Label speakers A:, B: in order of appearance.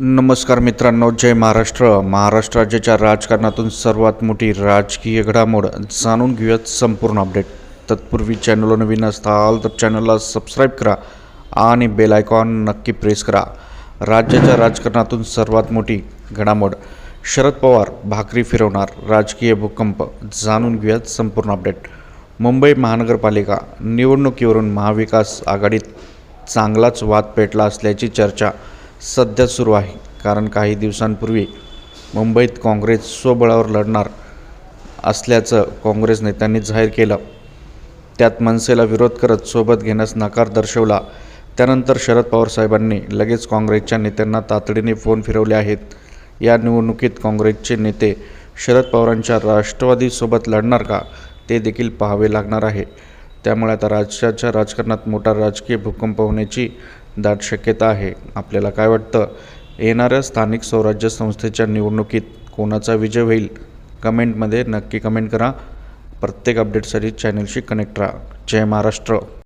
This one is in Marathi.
A: नमस्कार मित्रांनो जय महाराष्ट्र. महाराष्ट्र राज्याच्या राजकारणातून सर्वात मोठी राजकीय घडामोड जाणून घेऊयात संपूर्ण अपडेट. तत्पूर्वी चॅनलला नवीन असताल तर चॅनलला सबस्क्राईब करा आणि बेल आयकॉन नक्की प्रेस करा. राज्याच्या राजकारणातून सर्वात मोठी घडामोड. शरद पवार भाकरी फिरवणार राजकीय भूकंप जाणून घेऊयात संपूर्ण अपडेट. मुंबई महानगरपालिका निवडणुकीवरून महाविकास आघाडीत चांगलाच वाद पेटला असल्याची चर्चा सध्या सुरू आहे. कारण काही दिवसांपूर्वी मुंबईत काँग्रेस स्वबळावर लढणार असल्याचं काँग्रेस नेत्यांनी जाहीर केलं. त्यात मनसेला विरोध करत सोबत घेण्यास नकार दर्शवला. त्यानंतर शरद पवार साहेबांनी लगेच काँग्रेसच्या नेत्यांना तातडीने फोन फिरवले आहेत. या निवडणुकीत काँग्रेसचे नेते शरद पवारांच्या राष्ट्रवादीसोबत लढणार का ते देखील पाहावे लागणार आहे. त्यामुळे आता राज्याच्या राजकारणात मोठा राजकीय भूकंप होण्याची दाट शक्यता आहे. आपल्याला काय वाटतं? येणाऱ्या स्थानिक स्वराज्य संस्थेच्या निवडणुकीत कोणाचा विजय होईल? कमेंटमध्ये नक्की कमेंट करा. प्रत्येक अपडेटसाठी चॅनलशी कनेक्ट राहा. जय महाराष्ट्र.